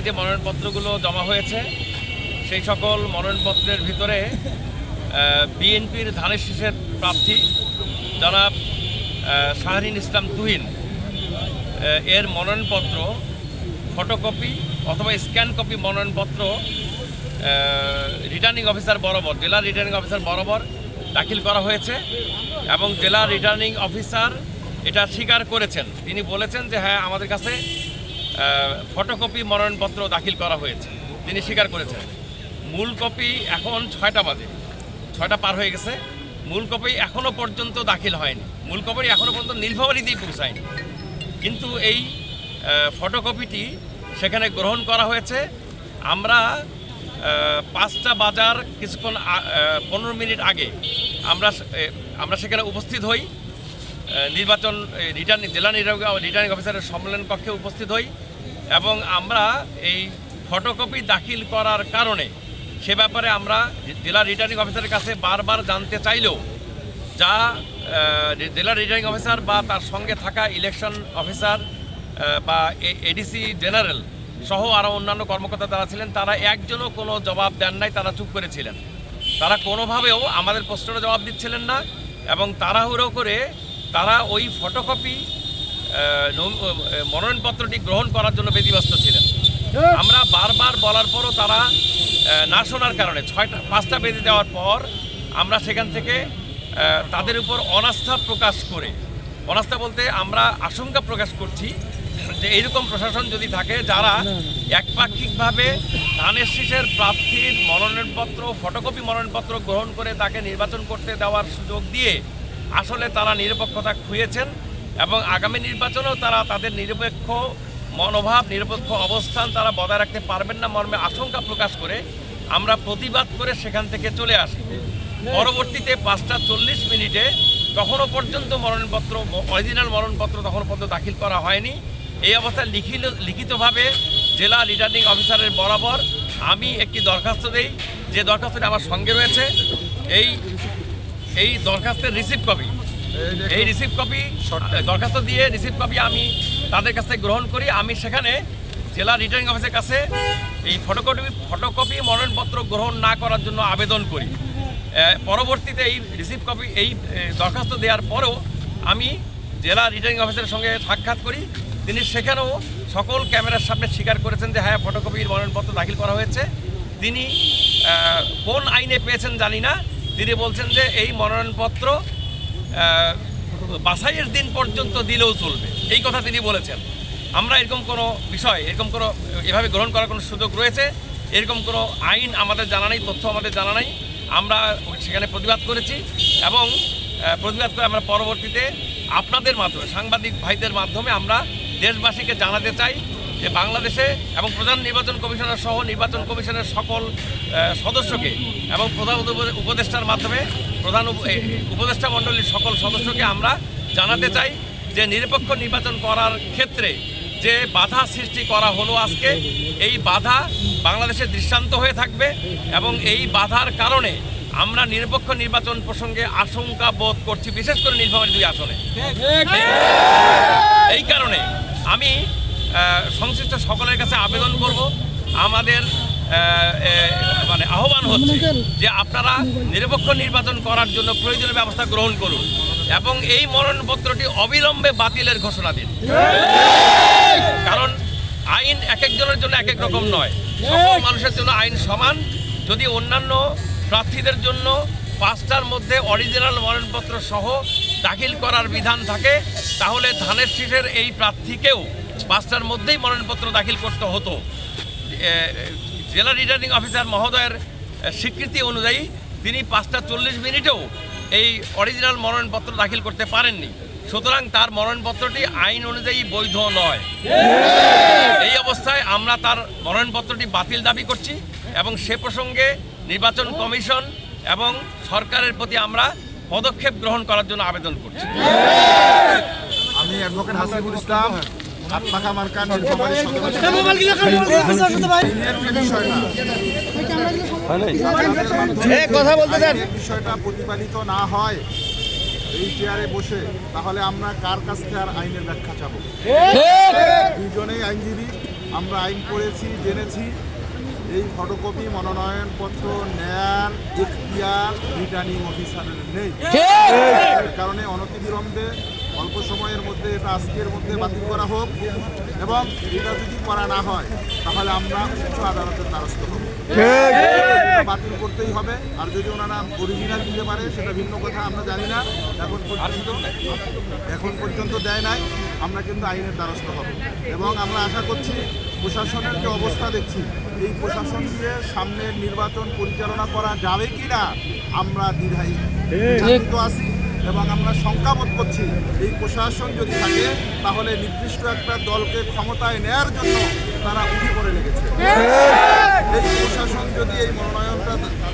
যে মনোনয়নপত্রগুলো জমা হয়েছে সেই সকল মনোনয়নপত্রের ভিতরে বিএনপির ধানের শীষের প্রার্থী আহ, শাহরিন ইসলাম তুহিন এর মনোনয়নপত্র ফটোকপি অথবা স্ক্যান কপি মনোনয়নপত্র রিটার্নিং অফিসার বরাবর জেলা রিটার্নিং অফিসার বরাবর দাখিল করা হয়েছে এবং জেলা রিটার্নিং অফিসার এটা স্বীকার করেছেন। তিনি বলেছেন যে হ্যাঁ আমাদের কাছে ফটোকপি মনোনয়নপত্র দাখিল করা হয়েছে। তিনি স্বীকার করেছেন। মূল কপি এখন ছয়টা বাজে। ছয়টা পার হয়ে গেছে। মূল কপি এখনও পর্যন্ত দাখিল হয়নি। মূল কপি এখনও পর্যন্ত নীলফামারিতেই পৌঁছায়নি। কিন্তু এই ফটোকপিটি সেখানে গ্রহণ করা হয়েছে। আমরা পাঁচটা বাজার কিছুক্ষণ পনেরো মিনিট আগে আমরা আমরা সেখানে উপস্থিত হই। নির্বাচন রিটার্নিং জেলা রিটার্নিং অফিসারের সম্মেলন কক্ষে উপস্থিত হই এবং আমরা এই ফটোকপি দাখিল করার কারণে সে ব্যাপারে আমরা জেলা রিটার্নিং অফিসারের কাছে বারবার জানতে চাইলেও যা জেলা রিটার্নিং অফিসার বা তার সঙ্গে থাকা ইলেকশন অফিসার বা এডিসি জেনারেল সহ আরও অন্যান্য কর্মকর্তা যারা ছিলেন, তারা একজনও কোনো জবাব দেন নাই, তারা চুপ করেছিলেন। তারা কোনোভাবেও আমাদের প্রশ্নের জবাব দিচ্ছিলেন না এবং তাড়াহুড়ো করে তারা ওই ফটোকপি মনোনয়নপত্রটি গ্রহণ করার জন্য ব্যতিব্যস্ত ছিলেন। আমরা বারবার বলার পরও তারা না শোনার কারণে ছয়টা পাঁচটা বেঁধে দেওয়ার পর আমরা সেখান থেকে তাদের উপর অনাস্থা প্রকাশ করে অনাস্থা বলতে আমরা আশঙ্কা প্রকাশ করছি যে এইরকম প্রশাসন যদি থাকে যারা একপাক্ষিকভাবে ধানের শীষের প্রার্থীর মনোনয়নপত্র ফটোকপি মনোনয়নপত্র গ্রহণ করে তাকে নির্বাচন করতে দেওয়ার সুযোগ দিয়ে আসলে তারা নিরপেক্ষতা খুঁয়েছেন এবং আগামী নির্বাচনেও তারা তাদের নিরপেক্ষ মনোভাব, নিরপেক্ষ অবস্থান তারা বজায় রাখতে পারবেন না মর্মে আশঙ্কা প্রকাশ করে আমরা প্রতিবাদ করে সেখান থেকে চলে আসি। পরবর্তীতে পাঁচটা চল্লিশ মিনিটে তখনও পর্যন্ত মরণপত্র অরিজিনাল মরণপত্র তখনও পর্যন্ত দাখিল করা হয়নি। এই অবস্থায় লিখিত লিখিতভাবে জেলা রিটার্নিং অফিসারের বরাবর আমি একটি দরখাস্ত দেই। যে দরখাস্তটি আমার সঙ্গে রয়েছে, এই এই দরখাস্তের রিসিভ কপি এই রিসিভ কপি দরখাস্ত দিয়ে রিসিভ কপি আমি তাদের কাছে গ্রহণ করি। আমি সেখানে জেলা রিটার্নিং অফিসের কাছে এই ফটোকপি ফটোকপি মনোনয়নপত্র গ্রহণ না করার জন্য আবেদন করি। পরবর্তীতে এই রিসিভ কপি এই দরখাস্ত দেওয়ার পরেও আমি জেলা রিটার্নিং অফিসের সঙ্গে সাক্ষাৎ করি। তিনি সেখানেও সকল ক্যামেরার সামনে স্বীকার করেছেন যে হ্যাঁ ফটোকপির মনোনয়নপত্র দাখিল করা হয়েছে। তিনি কোন আইনে পেয়েছেন জানি না। তিনি বলছেন যে এই মনোনয়নপত্র বাছাইয়ের দিন পর্যন্ত দিলেও চলবে। এই কথা তিনি বলেছেন। আমরা এরকম কোনো বিষয়, এরকম কোনো, এভাবে গ্রহণ করার কোনো সুযোগ রয়েছে? এরকম কোনো আইন আমাদের জানা নেই, তথ্য আমাদের জানা নেই। আমরা সেখানে প্রতিবাদ করেছি এবং প্রতিবাদ করে আমরা পরবর্তীতে আপনাদের মাধ্যমে, সাংবাদিক ভাইদের মাধ্যমে আমরা দেশবাসীকে জানাতে চাই যে বাংলাদেশে এবং প্রধান নির্বাচন কমিশনার সহ নির্বাচন কমিশনের সকল সদস্যকে এবং প্রধান উপদেষ্টার মাধ্যমে প্রধান উপদেষ্টা মণ্ডলীর সকল সদস্যকে আমরা জানাতে চাই যে নিরপেক্ষ নির্বাচন করার ক্ষেত্রে যে বাধা সৃষ্টি করা হলো আজকে এই বাধা বাংলাদেশে দৃষ্টান্ত হয়ে থাকবে এবং এই বাধার কারণে আমরা নিরপেক্ষ নির্বাচন প্রসঙ্গে আশঙ্কা বোধ করছি বিশেষ করে নীলফামারী দুই আসনে। এই কারণে আমি সংশ্লিষ্ট সকলের কাছে আবেদন করব। আমাদের মানে আহ্বান হচ্ছে যে আপনারা নিরপেক্ষ নির্বাচন করার জন্য প্রয়োজনীয় ব্যবস্থা গ্রহণ করুন এবং এই মনোনয়নপত্রটি অবিলম্বে বাতিলের ঘোষণা দিন। কারণ আইন এক একজনের জন্য এক এক রকম নয়। সকল মানুষের জন্য আইন সমান। যদি অন্যান্য প্রার্থীদের জন্য পাঁচটার মধ্যে অরিজিনাল মনোনয়নপত্র সহ দাখিল করার বিধান থাকে, তাহলে ধানের শীষের এই প্রার্থীকেও পাঁচটার মধ্যেই মনোনয়নপত্র দাখিল করতে হতো। জেলা রিটার্নিং অফিসার মহোদয়ের স্বীকৃতি অনুযায়ী তিনি পাঁচটা চল্লিশ মিনিটেও এই অরিজিনাল মনোনয়নপত্র দাখিল করতে পারেননি। সুতরাং তার মনোনয়নপত্রটি আইন অনুযায়ী বৈধ নয়। এই অবস্থায় আমরা তার মনোনয়নপত্রটি বাতিল দাবি করছি এবং সে প্রসঙ্গে নির্বাচন কমিশন এবং সরকারের প্রতি আমরা পদক্ষেপ গ্রহণ করার জন্য আবেদন করছি। আমি অ্যাডভোকেট হাসিবুল ইসলাম। মার্কা কথা বলতে দেন বিষয়টা প্রতিপালিত না হয় এই চেয়ারে বসে তাহলে আমরা কার কাছ থেকে আর আইনের ব্যাখ্যা চাবো? দুজনেই আইনজীবী আমরা আইন পড়েছি জেনেছি। এই ফটোকপি মনোনয়নপত্র নেয়ার এখতিয়ার রিটার্নিং অফিসারের নেই। এর কারণে অনতিবিলম্বে অল্প সময়ের মধ্যে এটা আজকের মধ্যে বাতিল করা হোক এবং এটা যদি করা না হয় তাহলে আমরা উচ্চ আদালতের দ্বারস্থ হব। বাতিল করতেই হবে। আর যদি ওনারা অরিজিনাল দিতে পারে সেটা ভিন্ন কথা আমরা জানি না। এখন পর্যন্ত এখন পর্যন্ত দেয় নাই। আমরা কিন্তু আইনের দ্বারস্থ হব। এবং আমরা আশা করছি প্রশাসনের যে অবস্থা দেখছি এই প্রশাসন দিয়ে সামনের নির্বাচন পরিচালনা করা যাবে কি না আমরা চিন্তিত আছি। এবং আমরা শঙ্কাবোধ করছি এই প্রশাসন যদি থাকে তাহলে নির্দিষ্ট একটা দলকে ক্ষমতায় নেয়ার জন্য তারা উঠে পড়ে লেগেছে। এই প্রশাসন যদি এই মনোনয়নটা